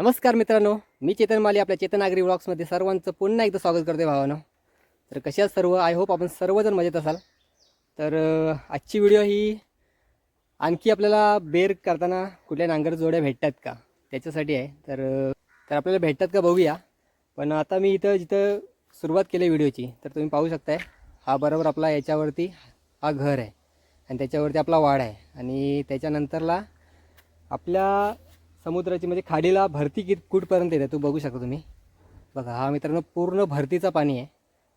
नमस्कार मित्रांनो मी चेतन माली आपल्या चेतन आगरी ब्लॉग्समध्ये सर्वांचं पुन्हा एकदा स्वागत करते भावानं. तर कशा सर्व? आय होप आपण सर्वजण मजेत असाल. तर आजची व्हिडिओ ही आणखी आपल्याला बेर करताना कुठल्या नांगर जोड्या भेटतात का? त्याच्यासाठी आहे. तर तर आपल्याला भेटतात का बघूया. पण आता मी इथं जिथं सुरुवात केली व्हिडिओची तर तुम्ही पाहू शकताय हा बरोबर आपला याच्यावरती हा घर आहे. आणि त्याच्यावरती आपला वाड आहे. आणि त्याच्यानंतरला आपल्या समुद्राची म्हणजे खाडीला भरती कित कुठपर्यंत येते तू बघू शकता तुम्ही. बघा हा मित्रांनो पूर्ण भरतीचा पाणी आहे.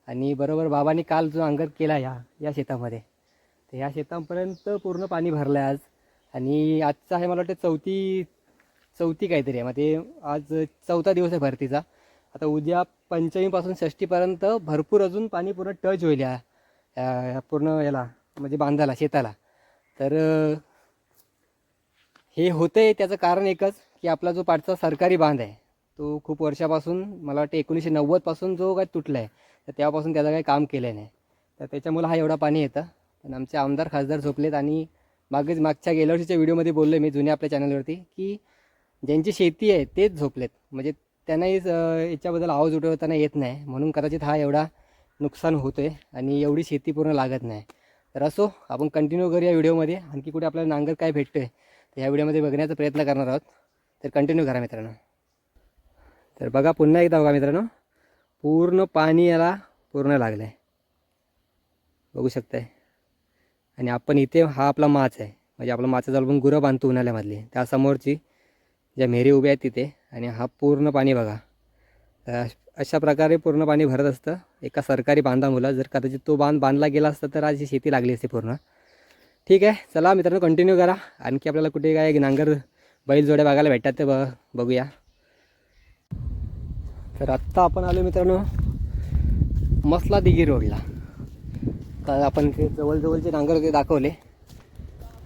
आणि बरोबर बाबांनी काल जो अंगर केला या या शेतामध्ये. तर ह्या शेतापर्यंत पूर्ण पाणी भरलं आहे आज. आणि आजचा आहे मला वाटतं चौथी चौथी काहीतरी आहे. मग ते आज चौथा दिवस आहे भरतीचा. आता उद्या पंचमीपासून षष्टीपर्यंत भरपूर अजून पाणी पूर्ण टच होईल या पूर्ण याला म्हणजे बांधाला शेताला. तर हे होतं आहे त्याचं कारण एकच की आपला जो पाठचा सरकारी बांध आहे तो खूप वर्षापासून मला वाटतं एकोणीसशे नव्वदपासून जो काय तुटला आहे तर तेव्हापासून त्याचं काही काम केलं नाही. तर त्याच्यामुळं हा एवढा पाणी येतं. पण आमचे आमदार खासदार झोपलेत आणि मागेच मागच्या गेल्या वर्षीच्या व्हिडिओमध्ये बोललो मी जुन्या आपल्या चॅनलवरती की ज्यांची शेती आहे तेच झोपलेत. म्हणजे त्यांनाही याच्याबद्दल आवाज उठवताना येत नाही. म्हणून कदाचित हा एवढा नुकसान होतो आहे आणि एवढी शेती पूर्ण लागत नाही. तर असो आपण कंटिन्यू करूया व्हिडिओमध्ये. आणखी कुठे आपल्याला नांगर काय भेटतं आहे तर ह्या व्हिडिओमध्ये बघण्याचा प्रयत्न करणार आहोत. तर कंटिन्यू करा मित्रांनो. तर बघा पुन्हा एकदा बघा मित्रांनो. पूर्ण पाणी याला पूर्ण लागलं आहे बघू शकताय. आणि आपण इथे हा आपला माच आहे. म्हणजे आपला माचाजवळ पण गुरं बांधतो उन्हाळ्यामधली. त्यासमोरची ज्या मेरी उभ्या आहेत तिथे. आणि हा पूर्ण पाणी बघा. तर अश- अशा प्रकारे पूर्ण पाणी भरत असतं. एका सरकारी बांधामुळं. जर कदाचित तो बांध बांधला गेला असता तर आज ही शेती लागली असते पूर्ण. ठीक आहे चला मित्रांनो कंटिन्यू करा. आणखी आपल्याला कुठे काय नांगर बैल जोड्या बघायला भेटतात ते ब बघूया. तर आत्ता आपण आलो मित्रांनो मसला दिगी रोडला. तर आपण ते जवळजवळचे नांगर वगैरे दाखवले.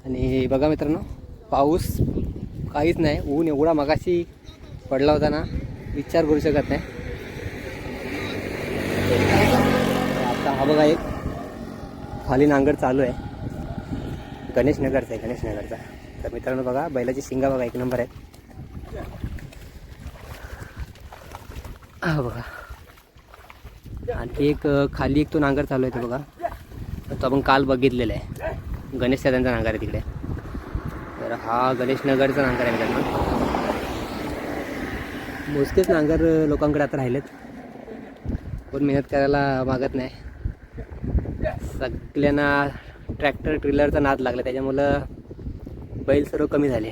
आणि बघा मित्रांनो पाऊस काहीच नाही ऊन एवढा मगाशी पडला होता ना विचार करू शकत नाही. आता हा बघा एक खाली नांगर चालू आहे. गणेश नगरचा आहे गणेश नगरचा तर मित्रांनो बघा बैलाची शिंगा बघा एक नंबर आहे हा बघा. आणखी एक खाली एक तो नांगर चालू आहे तो बघा. तो आपण काल बघितलेला आहे. गणेश दादांचा नांगर आहे तिकडे. तर हा गणेश नगरचा नांगर आहे मित्रांनो. मोजकेच नांगर लोकांकडे आता राहिलेत. कोण मेहनत करायला मागत नाही. सगळ्यांना ट्रॅक्टर ट्रिलरचा नाद लागला त्याच्यामुळं बैल सर्व कमी झाले.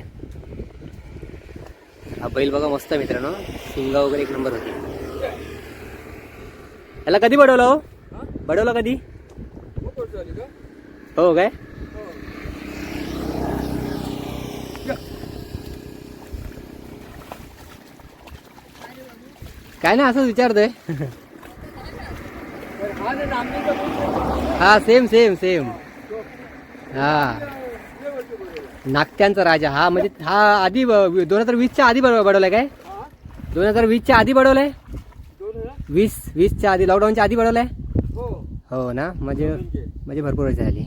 हा बैल बघा मस्त मित्रांनो. शिंगा वगैरे एक नंबर होती. याला कधी बडवलं हो? बडवलं कधी? हो काय? काय ना असंच विचारतोय. हा सेम सेम सेम हा. नागत्यांचा राजा. हा म्हणजे हा आधी दोन हजार वीसच्या आधी बड- बडवलाय काय? दोन हजार वीसच्या आधी बडवलाय? वीस वीसच्या आधी लॉकडाऊनच्या आधी बडवलाय? हो ना म्हणजे म्हणजे भरपूर वर्ष झाली.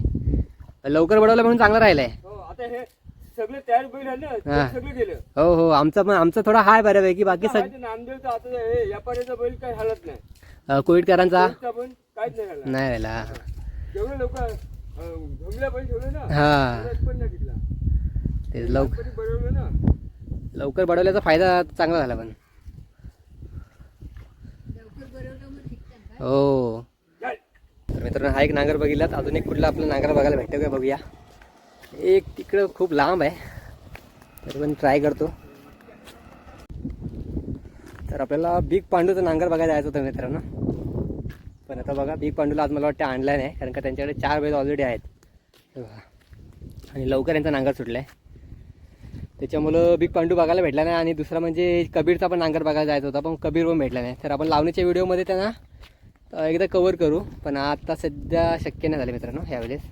लवकर बडवलं म्हणून चांगलं राहिलंय. हे सगळे तयार बैल हा. सगळं गेलं. हो हो आमचा पण आमचा थोडा हाय बऱ्यापैकी बाकी सग आता नामदेवचा आता हे व्यापाऱ्याचा बैल काही हलत नाही. कोविडकरांचा? नाही राहिला. लोक हा. लवकर लवकर बडवल्याचा फायदा चांगला झाला पण. हो. चल. तर मित्रांनो हा एक नांगर बघितलात. अजून एक कुठला आपला नांगर बघायला भेटतो का बघूया. एक तिकडं खूप लांब आहे. तरी पण ट्राय करतो. तर आपल्याला बिग पांडूचा नांगर बघायला जायचं होतं मित्रांनो. पण आता बघा बिग पांडूला आज मला वाटतं आणला नाही कारण का त्यांच्याकडे चार बैल ऑलरेडी आहेत. आणि लवकर यांचा नांगर सुटला आहे त्याच्यामुळं बिग पांडू बघायला भेटला नाही आणि दुसरा म्हणजे कबीरचा पण नांगर बघायला जायचा होता पण कबीर पण भेटला नाही. तर आपण लावणीच्या व्हिडिओमध्ये त्यांना एकदा कवर करू पण आता सध्या शक्य नाही झालं मित्रांनो ह्यावेळेस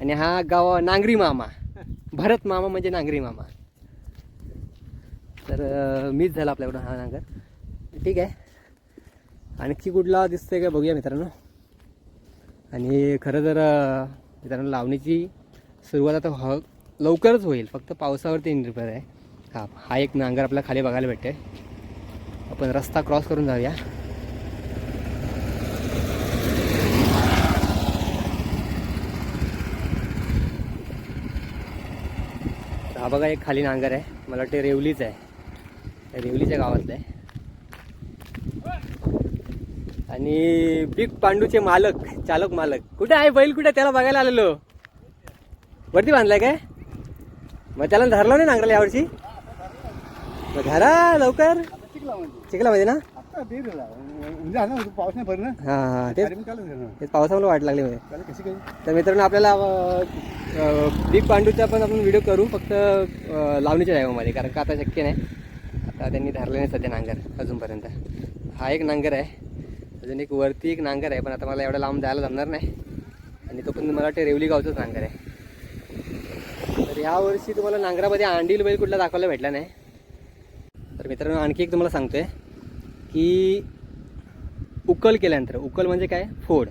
आणि हा गाव नांगरी मामा भरत मामा म्हणजे नांगरी मामा. तर मीच झाला आपल्याकडून हा नांगर. ठीक आहे. आणखी कुठला दिसतंय का बघूया मित्रांनो. आणि खरं जर मित्रांनो लावणीची सुरुवात आता ह लवकरच होईल. फक्त पावसावरती निर्भर आहे. हा हा एक नांगर आपल्याला खाली बघायला भेटते आपण रस्ता क्रॉस करून जाऊया. हा बघा एक खाली नांगर आहे. मला वाटते रेवलीच आहे. रेवलीच्या गावातलं आहे. आणि बिग पांडूचे मालक चालक मालक. कुठे आहे बैल? कुठे? त्याला बघायला आलेलो. वरती बांधलाय काय? मग त्याला धरलं नाही नांगराला यावर्षी? मग धरा लवकर. चिखला मध्ये ना? पाऊस नाही भर हा हा तेच. पावसामुळे वाट लागली काही तर मित्रांनो आपल्याला बिग पांडूचा पण आपण व्हिडिओ करू. फक्त लावणीच्या टायमामध्ये कारण का आता शक्य नाही. आता त्यांनी धरलं नाही सध्या नांगर अजूनपर्यंत. हा एक नांगर आहे. अजून एक वरती एक नांगर आहे पण आता मला एवढं लांब जायला जमणार नाही. आणि तो पण मला वाटतं रेवली गावचाच नांगर आहे. तर ह्या वर्षी तुम्हाला नांगरामध्ये आंडील बैल कुठला दाखवायला भेटला नाही. तर मित्रांनो आणखी एक तुम्हाला सांगतोय की उकल केल्यानंतर उकल म्हणजे काय? फोड.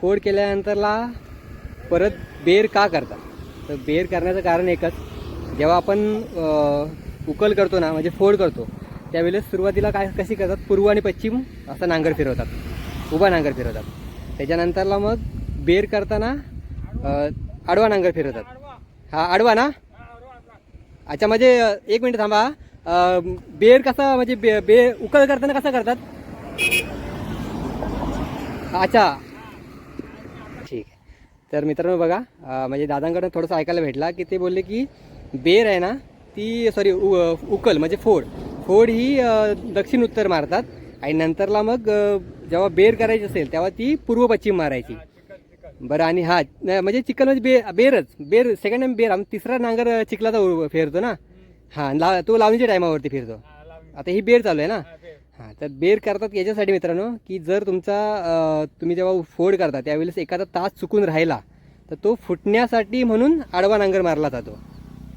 फोड केल्यानंतरला परत बेर का करतात? तर बेर करण्याचं कारण एकच जेव्हा आपण उकल करतो ना म्हणजे फोड करतो त्यावेळेस सुरुवातीला काय कशी करतात पूर्व आणि पश्चिम असा नांगर फिरवतात. उभा नांगर फिरवतात. त्याच्यानंतरला मग बेर करताना आडवा नांगर फिरवतात. हा आडवा ना? अच्छा म्हणजे एक मिनिट थांबा. बेर कसा म्हणजे बे बे उकल करताना कसा करतात? अच्छा. ठीक आहे. तर मित्रांनो बघा म्हणजे दादांकडून थोडंसं ऐकायला भेटला की ते बोलले की बेर आहे ना ती सॉरी उकल म्हणजे फोड. फोड ही दक्षिण उत्तर मारतात. आणि नंतरला मग जेव्हा बेर करायची असेल तेव्हा ती पूर्व पश्चिम मारायची. बरं आणि हा म्हणजे चिकन म्हणजे बे बेरच. बेर सेकंड टाइम बेर. आम्ही तिसरा नांगर चिखलाचा फेरतो फिरतो ना? हां ला तो लावणीच्या टायमावरती फिरतो. आता ही बेर चालू आहे ना? हां तर बेर करतात याच्यासाठी मित्रांनो की जर तुमचा तुम्ही जेव्हा फोड करता त्यावेळेस एखादा तास चुकून राहिला तर तो फुटण्यासाठी म्हणून आडवा नांगर मारला जातो.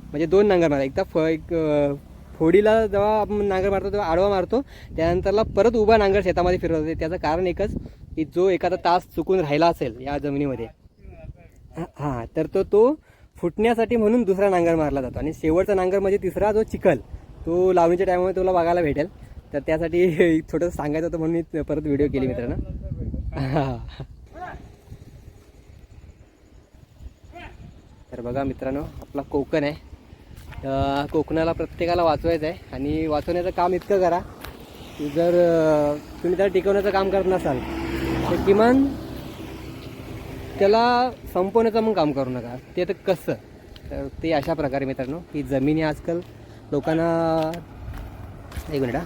म्हणजे दोन नांगर मारा. एकदा फ एक होडीला फोडीला जेव्हा आपण नांगर मारतो तेव्हा आडवा मारतो त्यानंतरला परत उभा नांगर शेतामध्ये फिरवतो त्याचं कारण एकच की जो एखादा तास चुकून राहिला असेल या जमिनीमध्ये हां तर तो तो फुटण्यासाठी म्हणून दुसरा नांगर मारला जातो. आणि शेवटचा नांगर म्हणजे तिसरा जो चिखल तो लावणीच्या टायमामध्ये तुला बघायला भेटेल. तर त्यासाठी थोडंसं सांगायचं होतं म्हणून मी परत व्हिडिओ केली मित्रांनो. हां. तर बघा मित्रांनो आपला कोकण आहे. कोकणाला प्रत्येकाला वाचवायचं आहे आणि वाचवण्याचं काम इतकं करा की जर तुम्ही त्याला टिकवण्याचं काम करत नसाल तर किमान त्याला संपवण्याचं मग काम करू नका. ते तर कसं? तर ते अशा प्रकारे मित्रांनो की जमिनी आजकाल लोकांना एक मिनिट हा.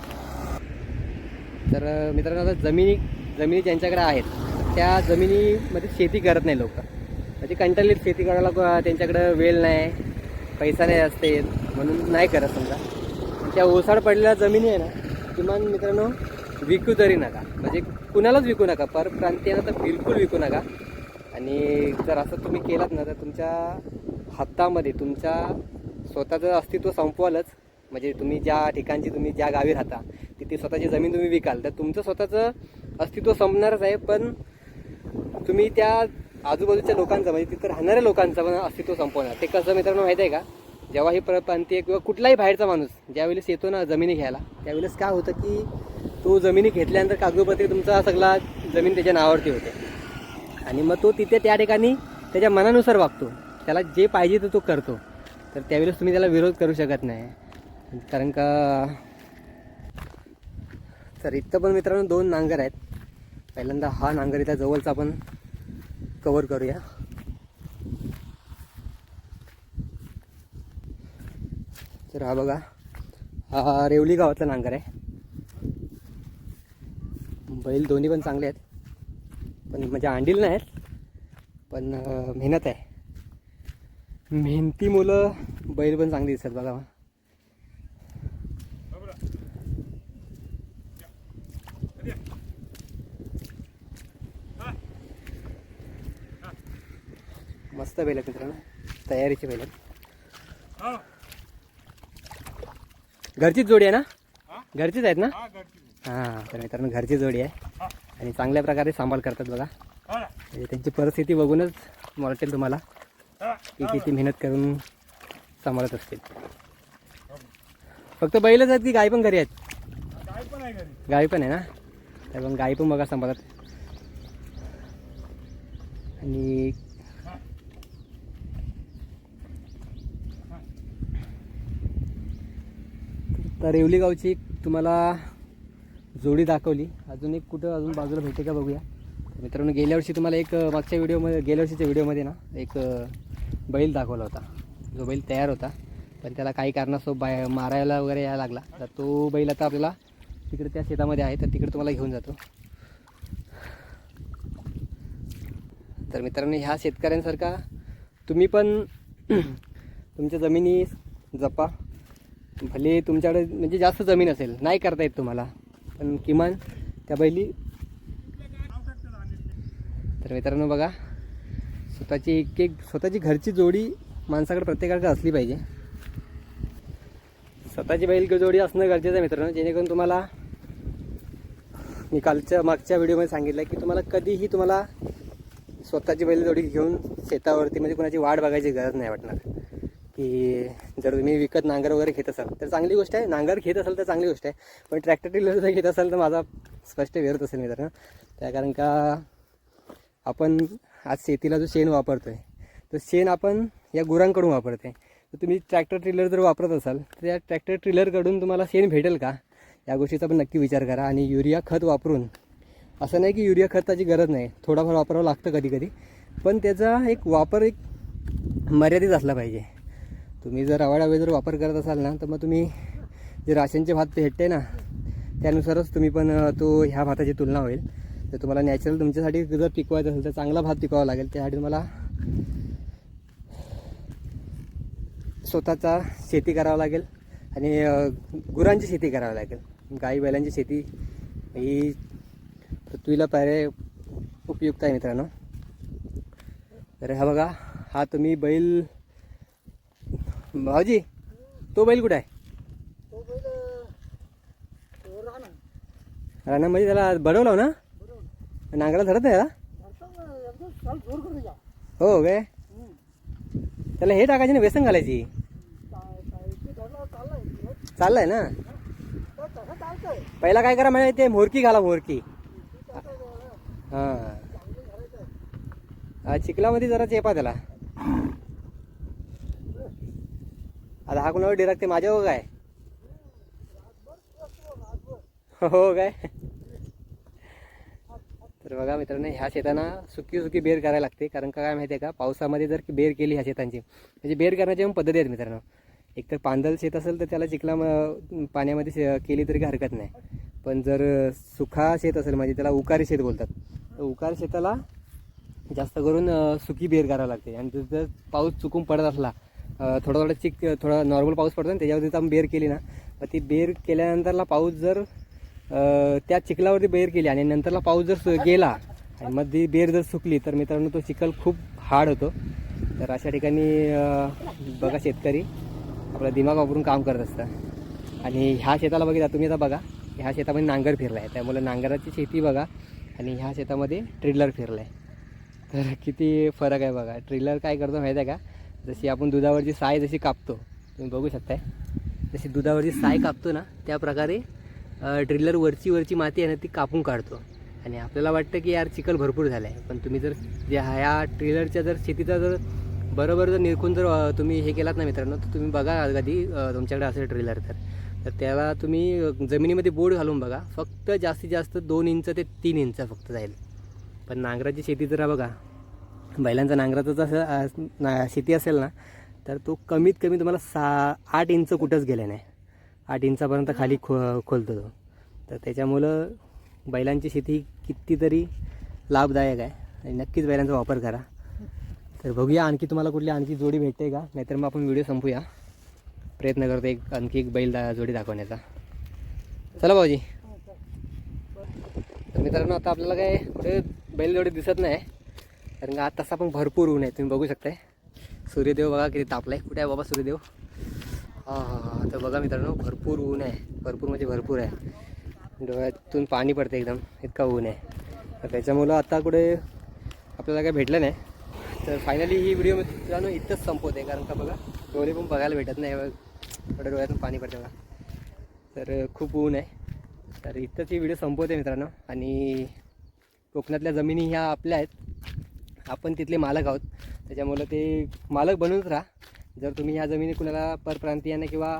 तर मित्रांनो आता जमिनी जमिनी ज्यांच्याकडे आहेत त्या जमिनीमध्ये शेती करत नाही लोक. म्हणजे कंटाळलीत शेती करायला त्यांच्याकडं वेळ नाही. पैसा नाही असते म्हणून नाही करत समजा. त्या ओसाड पडलेल्या जमिनी आहे ना किमान मित्रांनो विकू तरी नका. म्हणजे कुणालाच विकू नका परप्रांतीयांना तर बिलकुल विकू नका. आणि जर असं तुम्ही केलात ना तर तुमच्या हातामध्ये तुमच्या स्वतःचं अस्तित्व संपवालच. म्हणजे तुम्ही ज्या ठिकाणची तुम्ही ज्या गावी राहता तिथे स्वतःची जमीन तुम्ही विकाल तर तुमचं स्वतःचं अस्तित्व संपणारच आहे. पण तुम्ही त्या आजूबाजूच्या लोकांचं म्हणजे तिथं राहणाऱ्या लोकांचं पण अस्तित्व संपवणार. ते कसं मित्रांनो माहिती आहे का? जेव्हा ही परप्रांतीय किंवा कुठलाही बाहेरचा माणूस ज्यावेळेस येतो ना जमिनी घ्यायला त्यावेळेस काय होतं की तो जमिनी घेतल्यानंतर कागदोपत्री तुमचा सगळा जमीन त्याच्या नावावरती होते. आणि मग तो तिथे त्या ठिकाणी त्याच्या मनानुसार वागतो. त्याला जे पाहिजे ते तो करतो. तर त्यावेळेस तुम्ही त्याला विरोध करू शकत नाही. कारण का तर इथं पण मित्रांनो दोन नांगर आहेत. पहिल्यांदा हा नांगर इथं जवळचा आपण कवर करूया. तर हा बघा हा रेवली गावातला नांगर आहे. बैल दोन्ही पण चांगले आहेत. पण म्हणजे अंडील नाही आहेत पण मेहनत आहे. मेहनती मुलं बैल पण चांगली दिसतात बघा. मस्त बैल आहेत मित्रांनो. तयारीचे बैल आहेत. घरचीच जोडी आहे ना? घरचीच आहेत ना? हा तर मित्रांनो घरची जोडी आहे. आणि चांगल्या प्रकारे सांभाळ करतात बघा? म्हणजे त्यांची परिस्थिती बघूनच वाटेल तुम्हाला. की किती मेहनत करून सांभाळत असतील. फक्त बैलच आहेत की गाय पण घरी आहेत? पण गाय पण आहे ना? तर मग गाय पण बघा सांभाळत. आणि तर रेवली गावची एक तुम्हाला जोडी दाखवली. अजून एक कुठं अजून बाजूला भेटते का बघूया. मित्रांनो गेल्या वर्षी तुम्हाला एक मागच्या व्हिडिओमध्ये गेल्या वर्षीच्या व्हिडिओमध्ये ना एक बैल दाखवला होता. जो बैल तयार होता. पण त्याला काही कारणास्तव बाय मारायला वगैरे यायला लागला. तर तो बैल आता आपल्याला तिकडे त्या शेतामध्ये आहे. तर तिकडे तुम्हाला घेऊन जातो. तर मित्रांनो ह्या शेतकऱ्यांसारखा तुम्ही पण तुमच्या जमिनी जपा. भले तुमच्याकडे म्हणजे जास्त जमीन असेल नाही करता येत तुम्हाला पण किमान त्या बैली तर मित्रांनो बघा स्वतःची एक एक स्वतःची घरची जोडी माणसाकडे प्रत्येकाकडे असली पाहिजे. स्वतःची बैल जोडी असणं गरजेचं आहे मित्रांनो जेणेकरून तुम्हाला मी कालच्या मागच्या व्हिडिओमध्ये सांगितलं की तुम्हाला कधीही तुम्हाला स्वतःची बैलजोडी घेऊन शेतावरती म्हणजे कोणाची वाट बघायची गरज नाही वाटणार. की जर तुम्ही विकत नांगर वगैरे घेत असाल तर चांगली गोष्ट आहे. नांगर घेत असाल तर चांगली गोष्ट आहे. पण ट्रॅक्टर टिलर जर घेत असाल तर माझा स्पष्ट विरोध असेल मित्रांनो. त्या कारण का आपण आज शेतीला जो शेण वापरतो आहे तो शेण आपण या गुरांकडून वापरते तर तुम्ही ट्रॅक्टर ट्रिलर जर वापरत असाल तर या ट्रॅक्टर ट्रिलरकडून तुम्हाला शेण भेटेल का? या गोष्टीचा पण नक्की विचार करा आणि युरिया खत वापरून. असं नाही की युरिया खताची गरज नाही थोडाफार वापरावं लागतं कधी कधी. पण त्याचा एक वापर एक मर्यादित असला पाहिजे. तुम्ही जर आवडावे जर वापर करत असाल ना तर मग तुम्ही जे राशनचे भात भेटते ना त्यानुसारच तुम्ही पण तो ह्या भाताची तुलना होईल. तर तुम्हाला नॅचरल तुमच्यासाठी जर पिकवायचं असेल तर चांगला भात पिकवावा लागेल. त्यासाठी तुम्हाला स्वतःचा शेती करावं लागेल आणि गुरांची शेती करावी लागेल. गाई बैलांची शेती ही पृथ्वीला पर्याय उपयुक्त आहे मित्रांनो. तर हा बघा हा तुम्ही बैल भाऊजी तो बैल कुठे आहे? रानामध्ये त्याला बडवलं ना? नांगराला धरत आहे का? हो काय? त्याला हे टाकायचे ना व्यसन घालायची. चाललंय. ना? पहिला काय करा म्हणजे ते मोरकी घाला मोरकी. हां. हा, चिखलामध्ये जरा चेपा त्याला. आता हा कुणावर डिरागते माझ्यावर काय? हो काय? तर बघा मित्रांनो ह्या शेतांना सुकी सुकी बेर करायला लागते. कारण का काय माहिती आहे का? पावसामध्ये जर बेर केली ह्या शेतांची म्हणजे बेर करण्याच्या पण पद्धती आहेत मित्रांनो. एक तर पांदल शेत असेल तर त्याला चिखला पाण्यामध्ये शे- केली तरी काही हरकत नाही. पण जर सुखा शेत असेल म्हणजे त्याला उकारी शेत बोलतात. तर उकार शेताला जास्त करून सुकी बेर करावं लागते. आणि जर- जर पाऊस चुकून पडत असला थोडा थोडा चिक थोडा नॉर्मल पाऊस पडतो ना त्याच्यावरती आपण बेर केली ना. मग ती बेर केल्यानंतरला पाऊस जर त्या चिखलावरती बेर केली आणि नंतरला पाऊस जर सु- गेला आणि मग ती बेर जर सुकली तर मित्रांनो तो चिखल खूप हार्ड होतो. तर अशा ठिकाणी बघा शेतकरी आपला दिमाग वापरून काम करत असतात आणि ह्या शेताला बघितला तुम्ही आता बघा ह्या शेतामध्ये नांगर फिरला आहे त्यामुळे नांगराची शेती बघा आणि ह्या शेतामध्ये ट्रिलर फिरला आहे तर किती फरक आहे बघा. ट्रिलर काय करतो माहिती आहे का? जशी आपण दुधावरची साय जशी कापतो तुम्ही बघू शकताय. जशी दुधावरची साय कापतो ना त्या प्रकारे ड्रिलर वरची वरची माती आहे ना ती कापून काढतो. आणि आपल्याला वाटतं की यार चिखल भरपूर झाला आहे पण तुम्ही जर जे ह्या ट्रिलरच्या जर शेतीचा जर बरोबर जर निरखून जर तुम्ही हे केलात ना मित्रांनो तर तुम्ही बघा कधी तुमच्याकडे असेल ट्रेलर तर. तर त्याला तुम्ही जमिनीमध्ये बोर्ड घालून बघा फक्त जास्तीत जास्त दोन इंच ते तीन इंच फक्त जाईल. पण नांगराची शेती जरा बघा बैलांचा नांगराचा जसं ना शेती असेल ना तर तो कमीत कमी तुम्हाला सा आठ इंच कुठंच गेले नाही. आठ इंचापर्यंत खाली खो खोलतो तो. तर त्याच्यामुळं बैलांची शेती कितीतरी लाभदायक आहे. आणि नक्कीच बैलांचा वापर करा. तर बघूया आणखी तुम्हाला कुठली आणखी जोडी भेटते का? नाहीतर मग आपण व्हिडिओ संपूया. प्रयत्न करतो एक आणखी एक बैल दा जोडी दाखवण्याचा. चला भाऊजी. तर मित्रांनो आता आपल्याला काय कुठे बैलजोडी दिसत नाही. कारण का आज तसा पण भरपूर ऊन आहे. तुम्ही बघू शकताय. सूर्यदेव बघा किती तापलाय. कुठे आहे बाबा सूर्यदेव? हां हां हां. तर बघा मित्रांनो भरपूर ऊन आहे. भरपूर म्हणजे भरपूर आहे. डोळ्यातून पाणी पडते एकदम. इतका ऊन आहे. तर त्याच्यामुळं आता कुठे आपल्याला काय भेटलं नाही. तर फायनली ही व्हिडिओ मित्रांनो इथंच संपवते. कारण का बघा डोळे पण बघायला भेटत नाही. बघ थोड्या डोळ्यातून पाणी पडते बघा. तर खूप ऊन आहे. तर इथंच ही व्हिडिओ संपवते मित्रांनो. आणि कोकणातल्या जमिनी ह्या आपल्या आहेत. आपण तिथले मालक आहोत. त्याच्यामुळं ते मालक बनूनच राहा. जर तुम्ही ह्या जमिनी कुणाला परप्रांतीयांना किंवा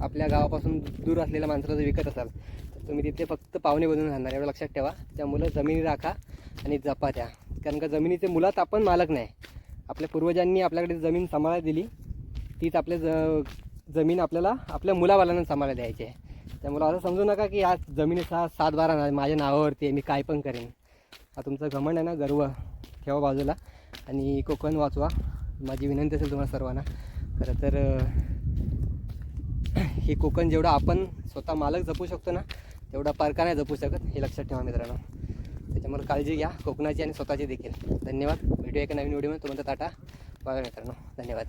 आपल्या गावापासून दूर असलेल्या माणसाला जर विकत असाल तर तुम्ही तिथले फक्त पाहुणे बनून राहणार एवढं लक्षात ठेवा. त्यामुळं जमिनी राखा आणि जपा त्या. कारण का जमिनीचे मुलात आपण मालक नाही. आपल्या पूर्वजांनी आपल्याकडे जमीन सांभाळायला दिली तीच आपल्या ज जमीन आपल्याला आपल्या मुलाबालांना सांभाळायला द्यायची आहे. त्यामुळं असं समजू नका की या जमिनीचा सात बारा ना- माझ्या नावावरती आहे मी काय पण करेन. हा तुमचं घमंड आहे ना गर्व. ठेवा बाजूला. आणि कोकण वाचवा. माझी विनंती असेल तुम्हाला सर्वांना. खरं तर हे कोकण जेवढं आपण स्वतः मालक जपू शकतो ना तेवढा पारका नाही जपू शकत. हे लक्षात ठेवा मित्रांनो. त्याच्यामुळे काळजी घ्या. कोकणाची आणि स्वतःची देखील. धन्यवाद. भेटूया एका नवीन व्हिडिओमध्ये तुम्हाला टाटा. बघा मित्रांनो. धन्यवाद.